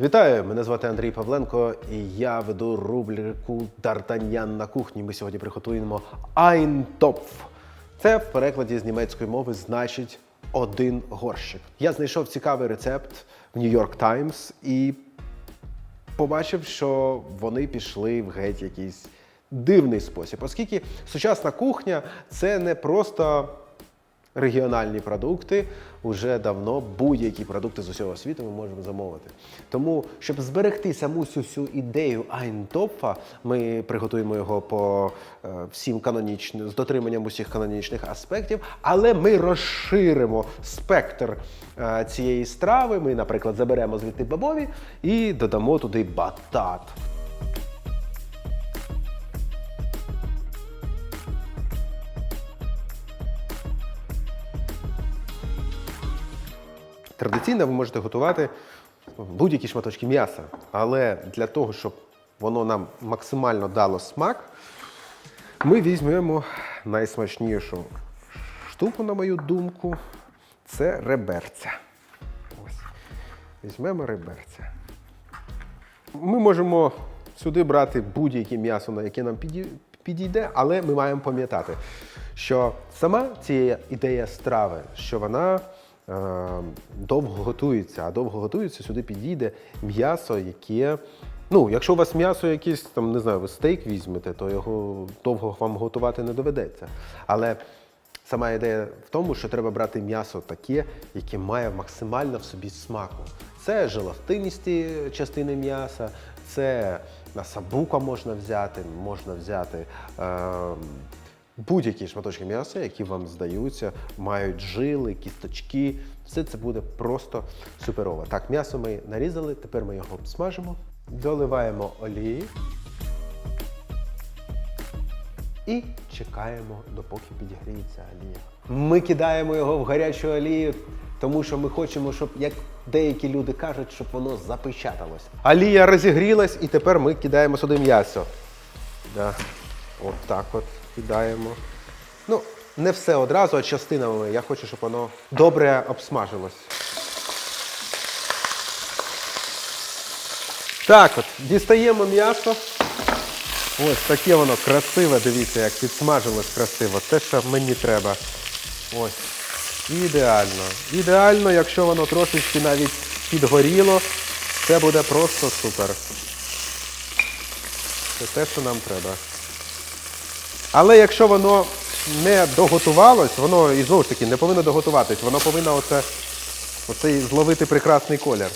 Вітаю! Мене звати Андрій Павленко, і я веду рубрику Дартаньян на кухні. Ми сьогодні приготуємо Айнтопф. Це в перекладі з німецької мови значить один горщик. Я знайшов цікавий рецепт в York Times і побачив, що вони пішли в геть якийсь дивний спосіб, оскільки сучасна кухня це не просто регіональні продукти. Уже давно будь-які продукти з усього світу ми можемо замовити. Тому, щоб зберегти саму цю всю ідею Айнтопфа, ми приготуємо його по е, всім канонічним з дотриманням усіх канонічних аспектів, але ми розширимо спектр е, цієї страви. Ми, наприклад, заберемо звідти бабові і додамо туди батат. Традиційно ви можете готувати будь-які шматочки м'яса, але для того, щоб воно нам максимально дало смак, ми візьмемо найсмачнішу штуку, на мою думку, це реберця. Ось. Візьмемо реберця. Ми можемо сюди брати будь-яке м'ясо, на яке нам підійде, але ми маємо пам'ятати, що сама ця ідея страви, що вона довго готується, а довго готується, сюди підійде м'ясо, яке. Ну, якщо у вас м'ясо якесь, там, не знаю, ви стейк візьмете, то його довго вам готувати не доведеться. Але Сама ідея в тому, що треба брати м'ясо таке, яке має максимально в собі смаку. Це желатиністі частини м'яса, це насабука можна взяти, можна взяти е, будь-які шматочки м'яса, які вам здаються, мають жили, кісточки. Все це буде просто суперово. Так, м'ясо ми нарізали, тепер ми його обсмажимо, доливаємо олії. І чекаємо, допоки підігріється олія. Ми кидаємо його в гарячу олію, тому що ми хочемо, щоб, як деякі люди кажуть, щоб воно запечаталось. Олія розігрілась, і тепер ми кидаємо сюди м'ясо. Да. От так от кидаємо. Ну, не все одразу, а частинами. Я хочу, щоб воно добре обсмажилось. Так от, дістаємо м'ясо. Ось таке воно красиве, дивіться, як підсмажилось красиво. Те, що мені треба. Ось. Ідеально. Ідеально, якщо воно трошечки навіть підгоріло, це буде просто супер. Це те, що нам треба. Але якщо воно не доготувалось, воно і знову ж таки не повинно доготуватись, воно повинно оце, оцей зловити прекрасний колір.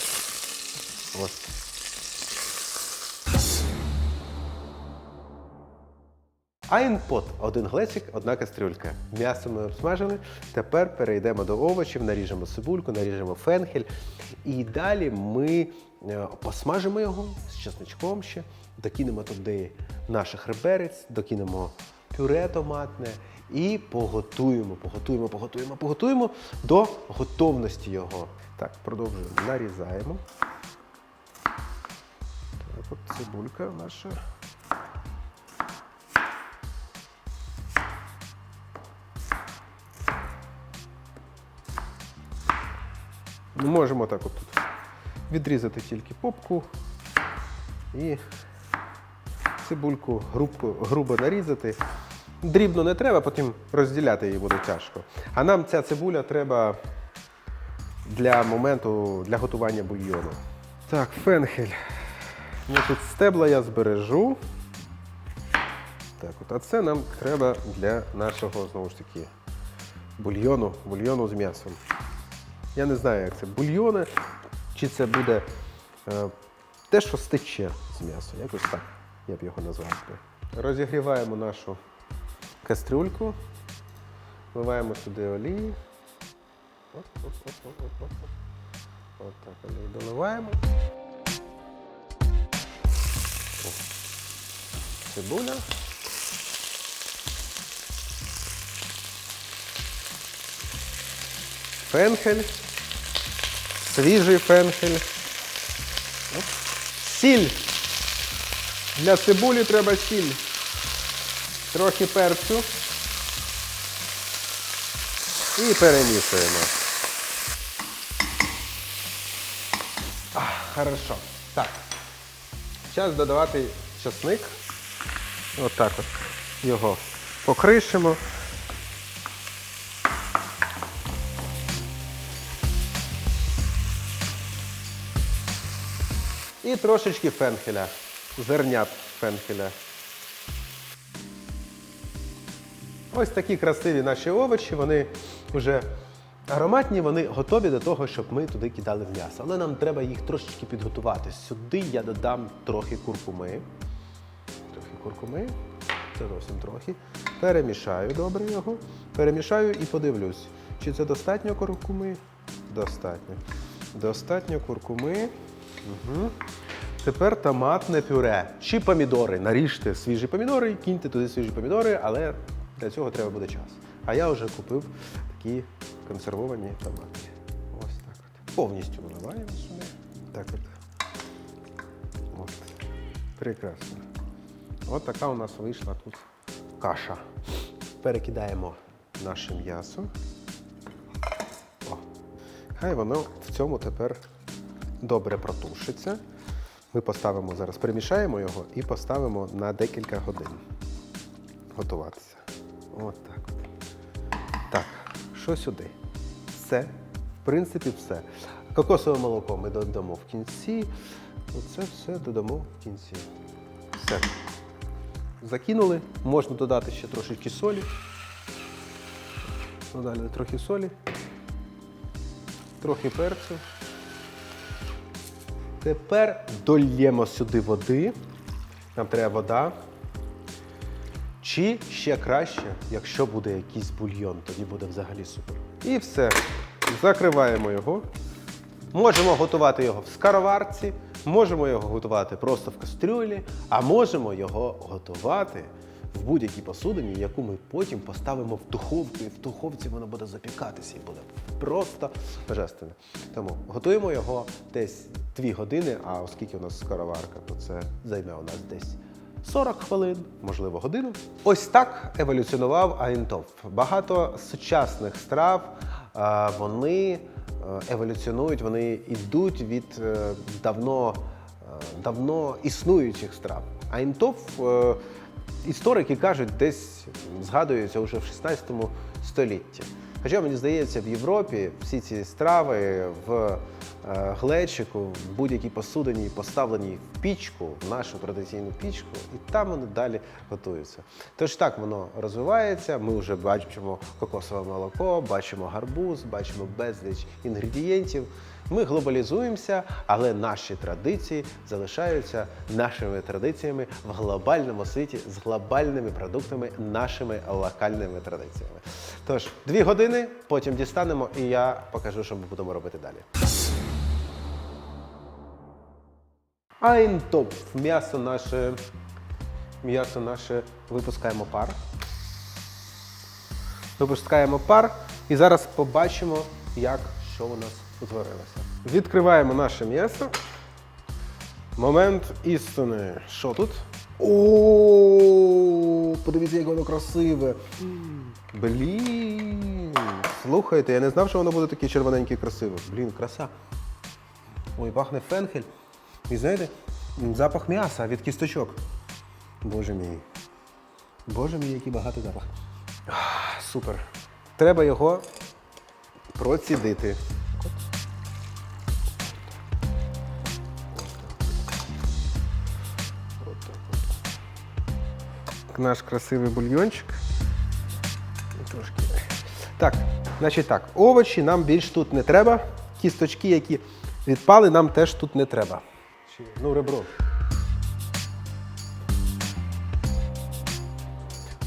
Ось. Айнпот один глечик, одна кастрюлька. М'ясо ми обсмажили. Тепер перейдемо до овочів, наріжемо цибульку, наріжемо фенхель. І далі ми е, посмажимо його з чесничком ще, докинемо туди наших реберець, докинемо пюре томатне і поготуємо, поготуємо, поготуємо, поготуємо до готовності його. Так, продовжуємо. Нарізаємо. Так, от цибулька наша. Ми можемо так от тут відрізати тільки попку і цибульку грубко, грубо нарізати. Дрібно не треба, потім розділяти її буде тяжко. А нам ця цибуля треба для моменту для готування бульйону. Так, фенхель. Значить, стебла я збережу. Так, от, а це нам треба для нашого, знову ж таки, бульйону, бульйону з м'ясом. Я не знаю, як це бульйони, чи це буде е, те, що стече з м'яса. Якось так я б його назвав. Розігріваємо нашу кастрюльку, вливаємо сюди олії. Оп, оп, оп, оп, оп, оп. От так олії доливаємо. О. Цибуля. Фенхель. Свіжий фенхель. Сіль. Для цибулі треба сіль. Трохи перцю. І перемішуємо. Хорошо. Так. Зараз додавати часник. Отак от. Його покришимо. І трошечки фенхеля. Зернят фенхеля. Ось такі красиві наші овочі, вони вже ароматні, вони готові до того, щоб ми туди кидали м'ясо. Але нам треба їх трошечки підготувати. Сюди я додам трохи куркуми. Трохи куркуми. Це зовсім трохи. Перемішаю добре його. Перемішаю і подивлюсь, чи це достатньо куркуми? Достатньо. Достатньо куркуми. Угу. Тепер томатне пюре чи помідори. Наріжте свіжі помідори, киньте туди свіжі помідори, але для цього треба буде час. А я вже купив такі консервовані томати. Ось так от. Повністю наливаємо сюди. Так от. От. Прекрасно. От така у нас вийшла тут каша. Перекидаємо наше м'ясо. О. Хай воно в цьому тепер добре протушиться. Ми поставимо зараз, перемішаємо його і поставимо на декілька годин готуватися. От так. Так, що сюди? Все. В принципі, все. Кокосове молоко ми додамо в кінці. Оце все додамо в кінці. Все. Закинули. Можна додати ще трошечки солі. Додали трохи солі, трохи перцю. Тепер дольємо сюди води. Нам треба вода. Чи ще краще, якщо буде якийсь бульйон, тоді буде взагалі супер. І все. Закриваємо його. Можемо готувати його в скароварці, можемо його готувати просто в кастрюлі, а можемо його готувати в будь-якій посудині, яку ми потім поставимо в духовку, і в духовці воно буде запікатися і буде просто божественно. Тому готуємо його десь 2 години, а оскільки у нас скороварка, то це займе у нас десь 40 хвилин, можливо, годину. Ось так еволюціонував Аінтоп. Багато сучасних страв вони е, еволюціонують, вони йдуть від е, давно, е, давно існуючих страв. Аінтоп е, історики кажуть, десь згадуються вже в 16 столітті. Хоча мені здається, в Європі всі ці страви в е, глечику, в будь-якій посудині поставлені в пічку, в нашу традиційну пічку, і там вони далі готуються. Тож так воно розвивається. Ми вже бачимо кокосове молоко, бачимо гарбуз, бачимо безліч інгредієнтів. Ми глобалізуємося, але наші традиції залишаються нашими традиціями в глобальному світі з глобальними продуктами, нашими локальними традиціями. Тож, дві години, потім дістанемо, і я покажу, що ми будемо робити далі. Айнтоп. М'ясо наше. М'ясо наше випускаємо пар. Випускаємо пар і зараз побачимо, як що у нас утворилося. Відкриваємо наше м'ясо. Момент істини. Що тут? О, подивіться, як воно красиве. Блін. Слухайте, я не знав, що воно буде таке червоненьке і красиве. Блін, краса. Ой, пахне фенхель. І знаєте, запах м'яса від кісточок. Боже мій. Боже мій, який багатий запах. Ах, Супер. Треба його процідити. Наш красивий бульйончик. Трошки. Так, значить так, овочі нам більш тут не треба. Кісточки, які відпали, нам теж тут не треба. Ну, ребро.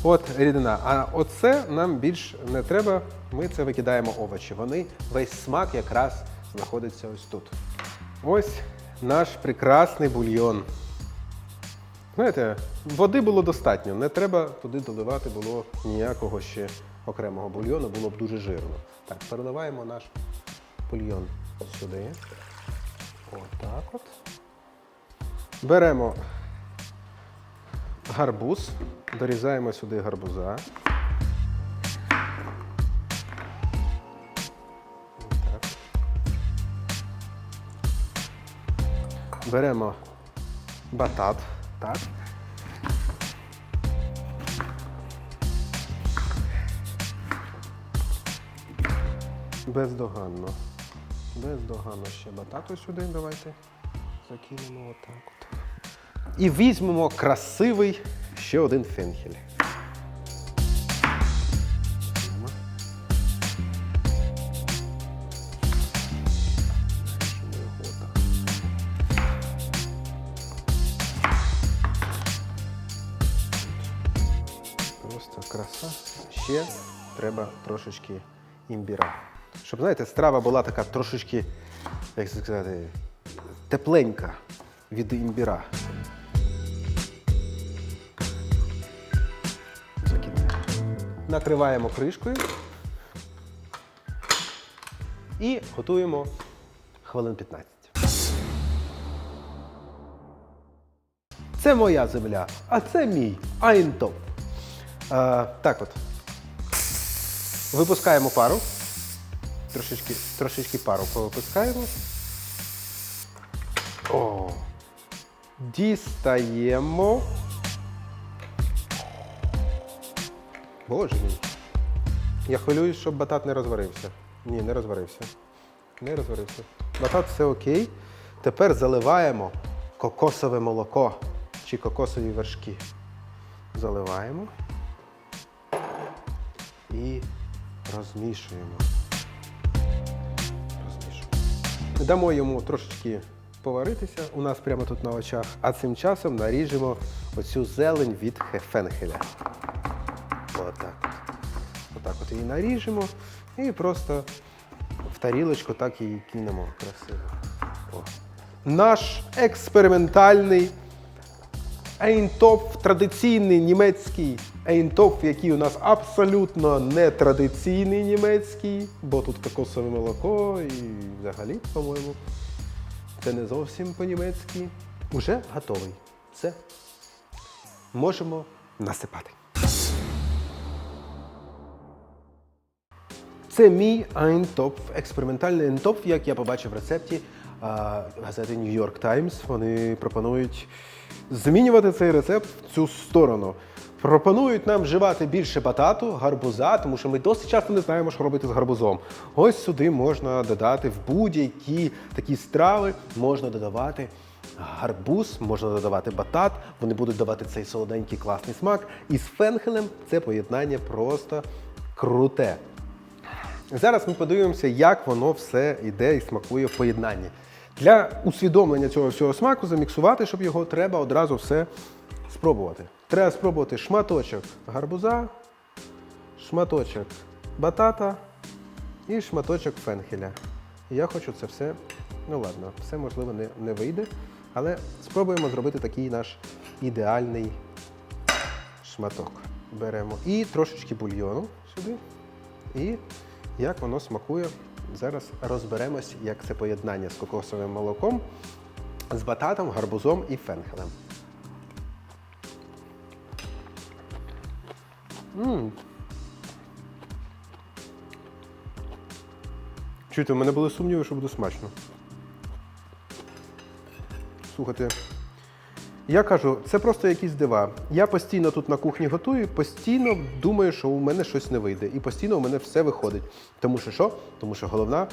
От рідина. А оце нам більш не треба. Ми це викидаємо овочі. Вони весь смак якраз знаходиться ось тут. Ось наш прекрасний бульйон. Знаєте, води було достатньо, не треба туди доливати було ніякого ще окремого бульйону, було б дуже жирно. Так, переливаємо наш бульйон сюди. Отак от. Беремо гарбуз, дорізаємо сюди гарбуза. Беремо батат. Так. Бездоганно. Бездоганно ще батату сюди. Давайте закинемо отак от. І візьмемо красивий ще один фенхель. Ще треба трошечки імбіра. Щоб, знаєте, страва була така трошечки, як сказати, тепленька від імбіра. Закидаємо. Накриваємо кришкою і готуємо хвилин 15. Це моя земля, а це мій Айнтоп. А, так от. Випускаємо пару. Трошечки, трошечки пару повипускаємо. О. Дістаємо. Боже мій. Я хвилююсь, щоб батат не розварився. Ні, не розварився. Не розварився. Батат все окей. Тепер заливаємо кокосове молоко чи кокосові вершки. Заливаємо і розмішуємо. Розмішуємо. Дамо йому трошечки поваритися у нас прямо тут на очах, а цим часом наріжемо оцю зелень від хефенхеля. Отак от. Отак от її наріжемо і просто в тарілочку так її кинемо красиво. О. Наш експериментальний Ейнтоп традиційний німецький ейнтоп, який у нас абсолютно не традиційний німецький, бо тут кокосове молоко і взагалі, по-моєму, це не зовсім по-німецьки. Уже готовий. Все. Можемо насипати. Це мій Айнтоп, експериментальний Айнтоп, як я побачив в рецепті газети New York Times. Вони пропонують змінювати цей рецепт в цю сторону. Пропонують нам вживати більше батату, гарбуза, тому що ми досить часто не знаємо, що робити з гарбузом. Ось сюди можна додати в будь-які такі страви, можна додавати гарбуз, можна додавати батат, вони будуть давати цей солоденький класний смак. І з фенхелем це поєднання просто круте. Зараз ми подивимося, як воно все йде і смакує в поєднанні. Для усвідомлення цього всього смаку заміксувати, щоб його треба одразу все спробувати. Треба спробувати шматочок гарбуза, шматочок батата і шматочок фенхеля. Я хочу це все, ну ладно, все можливо не, не вийде, але спробуємо зробити такий наш ідеальний шматок. Беремо і трошечки бульйону сюди. І як воно смакує, зараз розберемось, як це поєднання з кокосовим молоком, з бататом, гарбузом і фенхелем. М. Чуєте, у мене були сумніви, що буде смачно. Слухайте, я кажу, це просто якісь дива. Я постійно тут на кухні готую, постійно думаю, що у мене щось не вийде. І постійно у мене все виходить. Тому що що? Тому що головна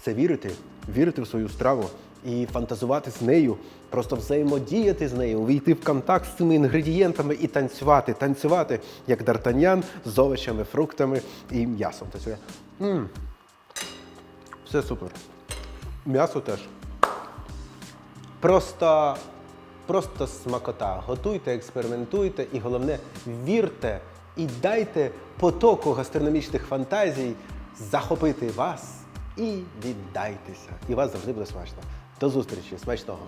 це вірити, вірити в свою страву і фантазувати з нею, просто взаємодіяти з нею, увійти в контакт з цими інгредієнтами і танцювати, танцювати, як дартаньян з овочами, фруктами і м'ясом. Танцює. М. Все супер. М'ясо теж. Просто, просто смакота. Готуйте, експериментуйте і головне вірте і дайте потоку гастрономічних фантазій захопити вас і віддайтеся. І вас завжди буде смачно. До зустрічі, смачного!